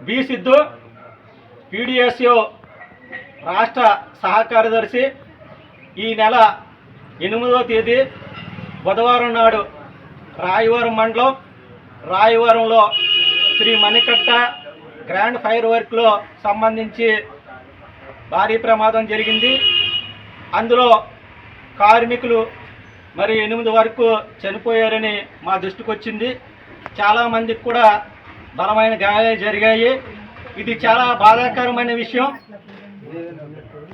B Siddhu PDSU రాష్ట్ర సహకార్యదర్శి ఈ నెల ఎనిమిదవ తేదీ బుధవారం నాడు రాయవరం మండలం రాయవరంలో శ్రీ మణికట్ట గ్రాండ్ ఫైర్ వర్క్లో సంబంధించి భారీ ప్రమాదం జరిగింది. అందులో కార్మికులు మరి ఎనిమిది వరకు చనిపోయారని మా దృష్టికి వచ్చింది చాలామందికి కూడా బలమైన గాయాలు జరిగాయి. ఇది చాలా బాధాకరమైన విషయం.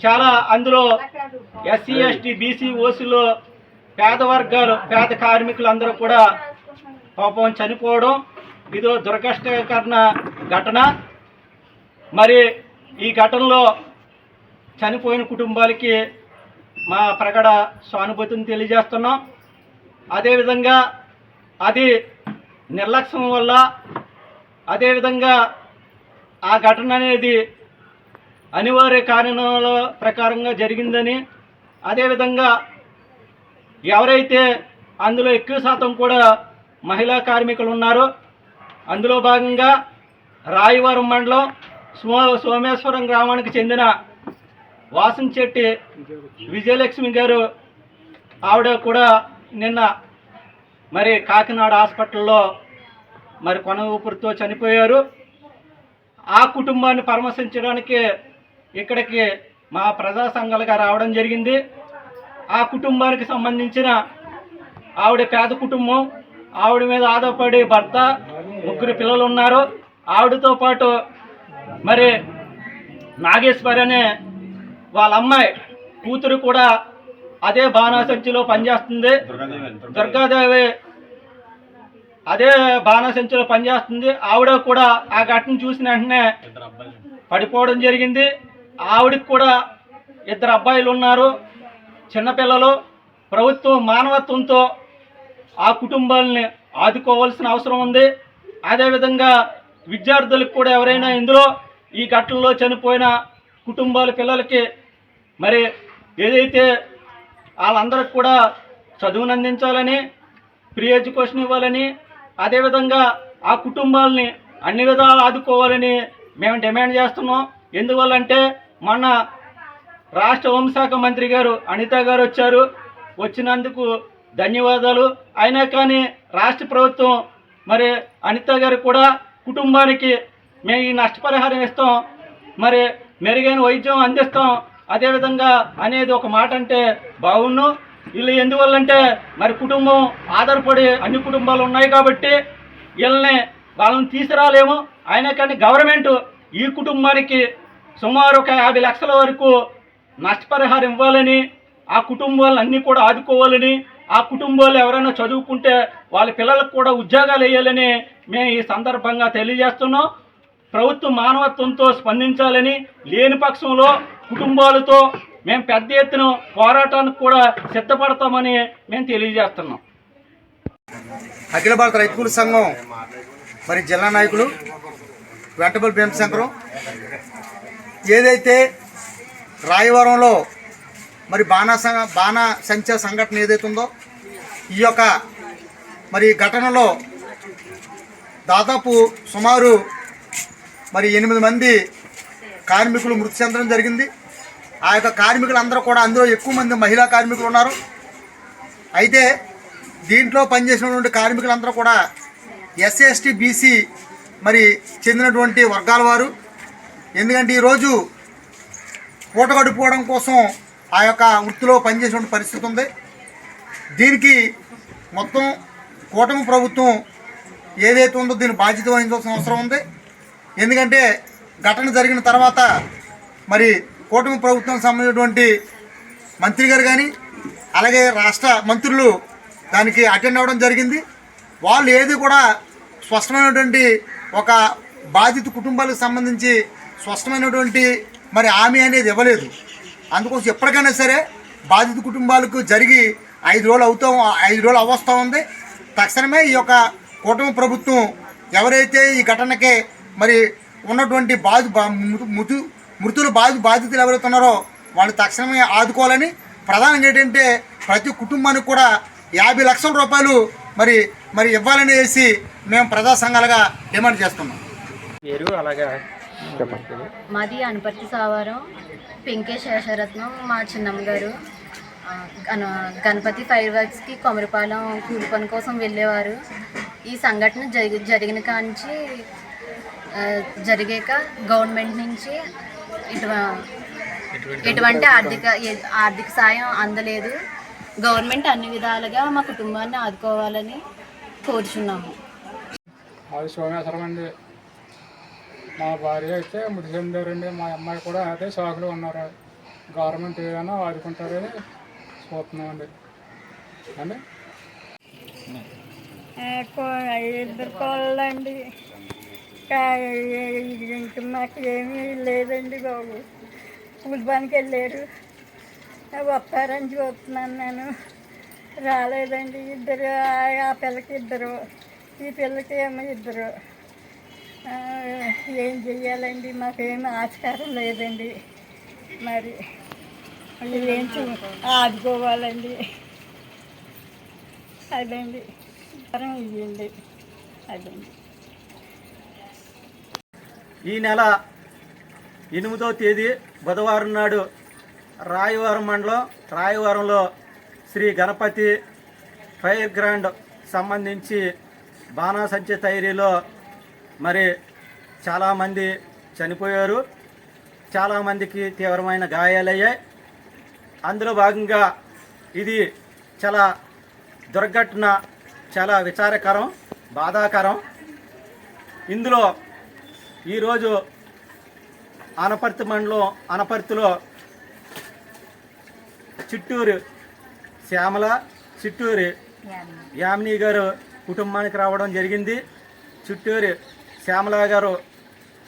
చాలా అందులో ఎస్సీ ఎస్టీ బీసీ ఓసీలో పేద వర్గాలు పేద కార్మికులు అందరూ కూడా పాపం చనిపోవడం. ఇదో దురకష్టకరణ ఘటన. మరి ఈ ఘటనలో చనిపోయిన కుటుంబాలకి మా ప్రగడ సానుభూతిని తెలియజేస్తున్నాం. అదేవిధంగా అది నిర్లక్ష్యం వల్ల అదేవిధంగా ఆ ఘటన అనేది అనివార్య కారణాల ప్రకారంగా జరిగిందని అదేవిధంగా ఎవరైతే అందులో ఎక్కువ శాతం కూడా మహిళా కార్మికులు ఉన్నారో అందులో భాగంగా రాయవరం మండలం సో సోమేశ్వరం గ్రామానికి చెందిన వాసంచెట్టి విజయలక్ష్మి గారు ఆవిడ కూడా నిన్న మరి కాకినాడ హాస్పిటల్లో మరి కొన ఊపిరితో చనిపోయారు. ఆ కుటుంబాన్ని పరామర్శించడానికి ఇక్కడికి మా ప్రజా సంఘాలుగా రావడం జరిగింది. ఆ కుటుంబానికి సంబంధించిన ఆవిడ పేద కుటుంబం ఆవిడ మీద ఆధారపడి భర్త ముగ్గురు పిల్లలు ఉన్నారు. ఆవిడతో పాటు మరి నాగేశ్వరి అనే వాళ్ళ అమ్మాయి కూతురు కూడా అదే బాణాసంచిలో పనిచేస్తుంది. దుర్గాదేవి అదే బాణాసంచిలో పనిచేస్తుంది. ఆవిడ కూడా ఆ ఘటన చూసిన వెంటనే పడిపోవడం జరిగింది. ఆవిడకి కూడా ఇద్దరు అబ్బాయిలు ఉన్నారు. చిన్నపిల్లలు. ప్రభుత్వం మానవత్వంతో ఆ కుటుంబాలని ఆదుకోవాల్సిన అవసరం ఉంది. అదేవిధంగా విద్యార్థులకు కూడా ఎవరైనా ఇందులో ఈ ఘటనలో చనిపోయిన కుటుంబాల పిల్లలకి మరి ఏదైతే వాళ్ళందరికి కూడా చదువును అందించాలని ఫ్రీ ఎడ్యుకేషన్ ఇవ్వాలని అదేవిధంగా ఆ కుటుంబాలని అన్ని విధాలు ఆదుకోవాలని మేము డిమాండ్ చేస్తున్నాం. ఎందువల్లంటే మొన్న రాష్ట్ర హోంశాఖ మంత్రి గారు అనిత గారు వచ్చారు. వచ్చినందుకు ధన్యవాదాలు. అయినా కానీ రాష్ట్ర ప్రభుత్వం మరి అనిత గారు కూడా కుటుంబానికి మేము ఈ నష్టపరిహారం ఇస్తాం. మరి మెరుగైన వైద్యం అందిస్తాం. అదేవిధంగా అనేది ఒక మాట అంటే బాగున్ను వీళ్ళు ఎందువల్లంటే మరి కుటుంబం ఆధారపడి అన్ని కుటుంబాలు ఉన్నాయి కాబట్టి వీళ్ళని వాళ్ళని తీసుకురాలేము. అయినా కానీ గవర్నమెంట్ ఈ కుటుంబానికి సుమారు ఒక యాభై లక్షల వరకు నష్టపరిహారం ఇవ్వాలని ఆ కుటుంబాలను అన్నీ కూడా ఆదుకోవాలని ఆ కుటుంబాలు ఎవరైనా చదువుకుంటే వాళ్ళ పిల్లలకు కూడా ఉద్యోగాలు వేయాలని మేము ఈ సందర్భంగా తెలియజేస్తున్నాం. ప్రభుత్వం మానవత్వంతో స్పందించాలని లేని పక్షంలో కుటుంబాలతో మేము పెద్ద ఎత్తున పోరాటానికి కూడా సిద్ధపడతామని మేము తెలియజేస్తున్నాం. అఖిల భారత రైతుల సంఘం మరి జిల్లా నాయకులు వెంటబల్ భీమశంకరం ఏదైతే రాయవరంలో మరి బాణా సంఘ బాణా సంచ సంఘటన ఏదైతే ఉందో ఈ యొక్క మరి ఘటనలో దాదాపు సుమారు మరి ఎనిమిది మంది కార్మికులు మృతి చెందడం జరిగింది. ఆ యొక్క కార్మికులందరూ కూడా అందులో ఎక్కువ మంది మహిళా కార్మికులు ఉన్నారు. అయితే దీంట్లో పనిచేసినటువంటి కార్మికులందరూ కూడా ఎస్సీ ఎస్టీ బీసీ మరి చెందినటువంటి వర్గాల వారు. ఎందుకంటే ఈరోజు పూట గడుపుకోవడం కోసం ఆ యొక్క వృత్తిలో పనిచేసినటువంటి పరిస్థితి ఉంది. దీనికి మొత్తం కూటమి ప్రభుత్వం ఏదైతే ఉందో దీని బాధ్యత వహించాల్సిన అవసరం ఉంది. ఎందుకంటే ఘటన జరిగిన తర్వాత మరి కూటమి ప్రభుత్వం సంబంధించినటువంటి మంత్రి గారు కానీ అలాగే రాష్ట్ర మంత్రులు దానికి అటెండ్ అవ్వడం జరిగింది. వాళ్ళు ఏది కూడా స్పష్టమైనటువంటి ఒక బాధిత కుటుంబాలకు సంబంధించి స్పష్టమైనటువంటి మరి హామీ అనేది ఇవ్వలేదు. అందుకోసం ఎప్పటికైనా సరే బాధిత కుటుంబాలకు జరిగి ఐదు రోజులు అవుతా ఐదు రోజులు అవస్థ ఉంది. తక్షణమే ఈ యొక్క కూటమి ప్రభుత్వం ఎవరైతే ఈ ఘటనకే మరి ఉన్నటువంటి బాధ బా- మృతు మృతుల బాధ బాధితులు ఎవరైతే ఉన్నారో వాళ్ళు తక్షణమే ఆదుకోవాలని ప్రధానంగా ఏంటంటే ప్రతి కుటుంబానికి కూడా యాభై లక్షల రూపాయలు మరి మరి ఇవ్వాలని వేసి మేము ప్రజా సంఘాలుగా డిమాండ్ చేస్తున్నాం. పేరు అలాగే మాది అనపర్తి సావారం పింకే శేషరత్నం మా చిన్నమ్మ గారు. గణపతి ఫైర్ వర్క్స్కి కొమరపాలెం కూలి పని కోసం వెళ్ళేవారు. ఈ సంఘటన జరిగి జరిగిన కాంచి జరిగాక గవర్నమెంట్ నుంచి ఎటువంటి ఆర్థిక ఆర్థిక సాయం అందలేదు. గవర్నమెంట్ అన్ని విధాలుగా మా కుటుంబాన్ని ఆదుకోవాలని కోరుచున్నాము. అది సోమేశ్వరం అండి మా భార్య అయితే మృతి చెందారండి మా అమ్మాయి కూడా అదే షాకులో ఉన్నారు. గవర్నమెంట్ ఏదైనా ఆదుకుంటారని చూస్తున్నామండి అండి? ఇద్దరు కోళ్ళండి. ఇంక మాకు ఏమీ లేదండి బాబు. కూలి పనికి వెళ్ళారు వస్తారని చూస్తున్నాను నేను. రాలేదండి ఇద్దరు ఆ- పిల్లకి ఇద్దరు ఈ పిల్లకి ఏమో ఇద్దరు. ఏం చెయ్యాలండి? మాకేం ఆస్కారం లేదండి. మరి ఏం చూ ఆదుకోవాలండి. అదండి. ఇవ్వండి అదండి. ఈ నెల ఎనిమిదో తేదీ బుధవారం నాడు రాయవరం మండలం రాయవరంలో శ్రీ గణపతి ఫైర్ గ్రాండ్ సంబంధించి బాణాసంచి తయారీలో మరి చాలామంది చనిపోయారు. చాలామందికి తీవ్రమైన గాయాలయ్యాయి. అందులో భాగంగా ఇది చాలా దుర్ఘటన చాలా విచారకరం బాధాకరం. ఇందులో ఈరోజు అనపర్తి మండలం అనపర్తిలో చిట్టూరు శ్యామల చిట్టూరు యామిని గారు కుటుంబానికి రావడం జరిగింది. చిట్టూరు శ్యామల గారు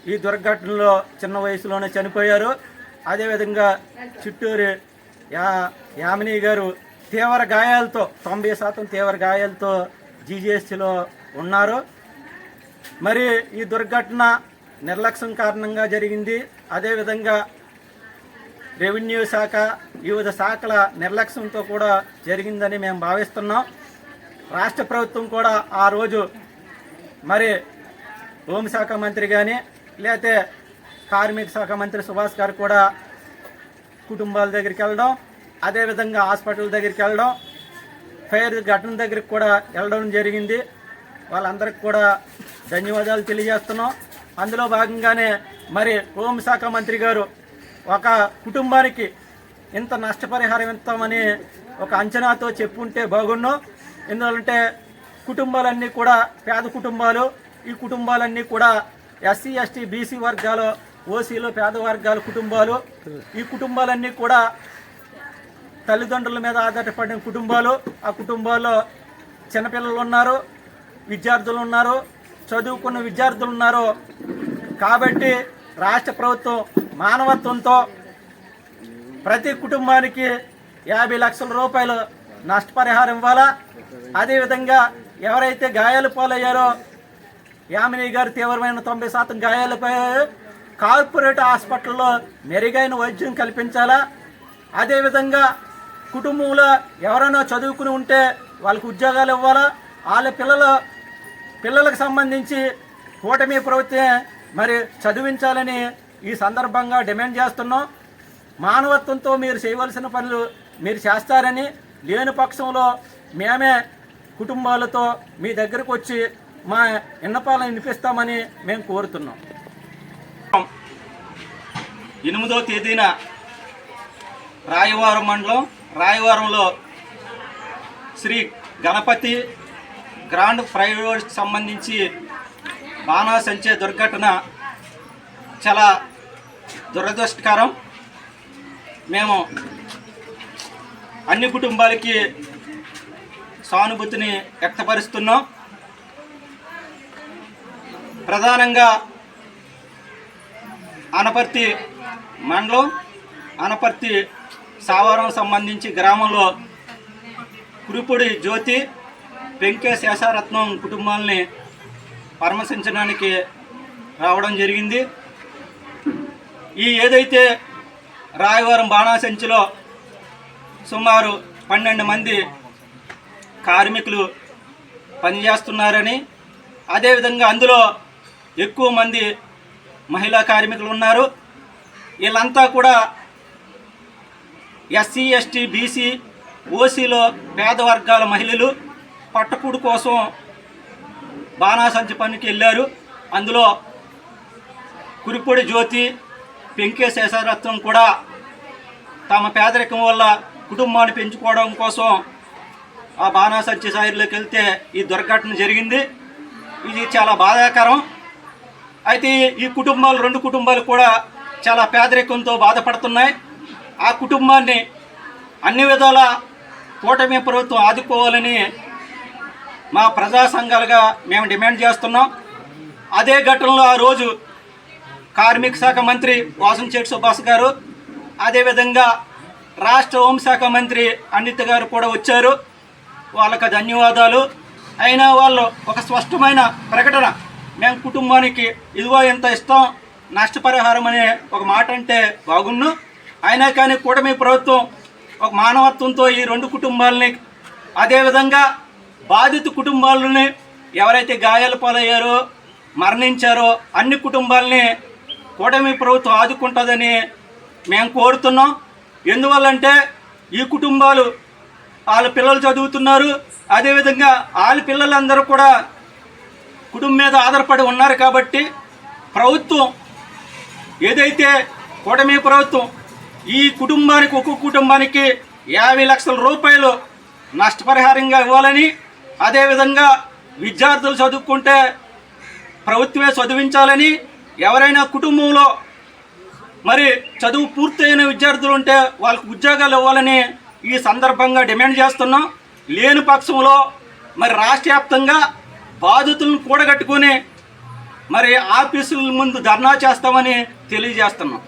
ఈ దుర్ఘటనలో చిన్న వయసులోనే చనిపోయారు. అదేవిధంగా చిట్టూరు యా యామిని గారు తీవ్ర గాయాలతో తొంభై శాతం తీవ్ర గాయాలతో జీజీఎస్టీలో ఉన్నారు. మరి ఈ దుర్ఘటన నిర్లక్ష్యం కారణంగా జరిగింది. అదేవిధంగా రెవెన్యూ శాఖ వివిధ శాఖల నిర్లక్ష్యంతో కూడా జరిగిందని మేము భావిస్తున్నాం. రాష్ట్ర ప్రభుత్వం కూడా ఆ రోజు మరి హోంశాఖ మంత్రి కానీ లేకపోతే కార్మిక శాఖ మంత్రి సుభాష్ గారు కూడా కుటుంబాల దగ్గరికి వెళ్ళడం అదేవిధంగా హాస్పిటల్ దగ్గరికి వెళ్ళడం ఫైర్ ఘటన దగ్గరికి కూడా వెళ్ళడం జరిగింది. వాళ్ళందరికి కూడా ధన్యవాదాలు తెలియజేస్తున్నాం. అందులో భాగంగానే మరి హోంశాఖ మంత్రి గారు ఒక కుటుంబానికి ఇంత నష్టపరిహారం ఇస్తామని ఒక అంచనాతో చెప్పుంటే బాగుండు ఎందుకంటే కుటుంబాలన్నీ కూడా పేద కుటుంబాలు ఈ కుటుంబాలన్నీ కూడా ఎస్సీ ఎస్టీ బీసీ వర్గాలు ఓసీలు పేద వర్గాల కుటుంబాలు ఈ కుటుంబాలన్నీ కూడా తల్లిదండ్రుల మీద ఆధారపడిన కుటుంబాలు ఆ కుటుంబాల్లో చిన్నపిల్లలు ఉన్నారు విద్యార్థులు ఉన్నారు చదువుకున్న విద్యార్థులు ఉన్నారు. కాబట్టి రాష్ట్ర ప్రభుత్వం మానవత్వంతో ప్రతి కుటుంబానికి యాభై లక్షల రూపాయలు నష్టపరిహారం ఇవ్వాలా? అదేవిధంగా ఎవరైతే గాయాలు పాలయ్యారో యామిని గారు తీవ్రమైన తొంభై శాతం గాయాలు గాయాలపై కార్పొరేట్ హాస్పిటల్లో మెరుగైన వైద్యం కల్పించాలా? అదేవిధంగా కుటుంబంలో ఎవరైనా చదువుకుని ఉంటే వాళ్ళకి ఉద్యోగాలు ఇవ్వాలా? వాళ్ళ పిల్లలు పిల్లలకు సంబంధించి కూటమి ప్రభుత్వం మరి చదివించాలని ఈ సందర్భంగా డిమాండ్ చేస్తున్నాం. మానవత్వంతో మీరు చేయవలసిన పనులు మీరు చేస్తారని లేని పక్షంలో మేమే కుటుంబాలతో మీ దగ్గరకు వచ్చి మా విన్నపాలను వినిపిస్తామని మేము కోరుతున్నాం. ఎనిమిదో తేదీన రాయవారం మండలం రాయవారంలో శ్రీ గణపతి గ్రాండ్ ప్రైవేట్ సంబంధించి బాణాసంచే దుర్ఘటన చాలా దురదృష్టకరం. మేము అన్ని కుటుంబాలకి సానుభూతిని వ్యక్తపరుస్తున్నాం. ప్రధానంగా అనపర్తి మండలం అనపర్తి సావారం సంబంధించి గ్రామంలో కురుపుడి జ్యోతి పెంకే శేషారత్నం కుటుంబాలని పరామర్శించడానికి రావడం జరిగింది. ఈ ఏదైతే రాయవరం బాణాసంచిలో సుమారు పన్నెండు మంది కార్మికులు పనిచేస్తున్నారని అదేవిధంగా అందులో ఎక్కువ మంది మహిళా కార్మికులు ఉన్నారు. వీళ్ళంతా కూడా ఎస్సీ ఎస్టీ బీసీ ఓసీలో పేద వర్గాల మహిళలు. పట్టకూడు కోసం బాణాసంచి పనికి వెళ్ళారు. అందులో కురిపొడి జ్యోతి పెంకే శేషరత్నం కూడా తమ పేదరికం వల్ల కుటుంబాన్ని పెంచుకోవడం కోసం ఆ బాణాసంచి సాయిలోకి వెళ్తే ఈ దుర్ఘటన జరిగింది. ఇది చాలా బాధాకరం. అయితే ఈ కుటుంబాలు రెండు కుటుంబాలు కూడా చాలా పేదరికంతో బాధపడుతున్నాయి. ఆ కుటుంబాన్ని అన్ని విధాల కూటమి ప్రభుత్వం ఆదుకోవాలని మా ప్రజా సంఘాలుగా మేము డిమాండ్ చేస్తున్నాం. అదే ఘటనలో ఆ రోజు కార్మిక శాఖ మంత్రి వాసంశెట్టి సుభాష్ గారు అదేవిధంగా రాష్ట్ర హోంశాఖ మంత్రి అనిత్ గారు కూడా వచ్చారు. వాళ్ళకి ధన్యవాదాలు. అయినా వాళ్ళు ఒక స్పష్టమైన ప్రకటన మేము కుటుంబానికి ఇదిగో ఎంత ఇస్తాం నష్టపరిహారం అనే ఒక మాట అంటే బాగున్ను అయినా కానీ కూటమి ప్రభుత్వం ఒక మానవత్వంతో ఈ రెండు కుటుంబాలని అదేవిధంగా బాధిత కుటుంబాలని ఎవరైతే గాయాల పాలయ్యారో మరణించారో అన్ని కుటుంబాలని కూటమి ప్రభుత్వం ఆదుకుంటుందని మేము కోరుతున్నాం. ఎందువల్లంటే ఈ కుటుంబాలు వాళ్ళ పిల్లలు చదువుతున్నారు. అదేవిధంగా వాళ్ళ పిల్లలందరూ కూడా కుటుంబం మీద ఆధారపడి ఉన్నారు కాబట్టి ప్రభుత్వం ఏదైతే కూటమి ప్రభుత్వం ఈ కుటుంబానికి ఒక్కొక్క కుటుంబానికి యాభై లక్షల రూపాయలు నష్టపరిహారంగా ఇవ్వాలని అదేవిధంగా విద్యార్థులు చదువుకుంటే ప్రభుత్వమే చదివించాలని ఎవరైనా కుటుంబంలో మరి చదువు పూర్తయిన విద్యార్థులు ఉంటే వాళ్ళకు ఉద్యోగాలు ఇవ్వాలని ఈ సందర్భంగా డిమాండ్ చేస్తున్నాం. లేని పక్షంలో మరి రాష్ట్ర వ్యాప్తంగా బాధితులను కూడగట్టుకొని మరి ఆఫీసుల ముందు ధర్నా చేస్తామని తెలియజేస్తున్నాం.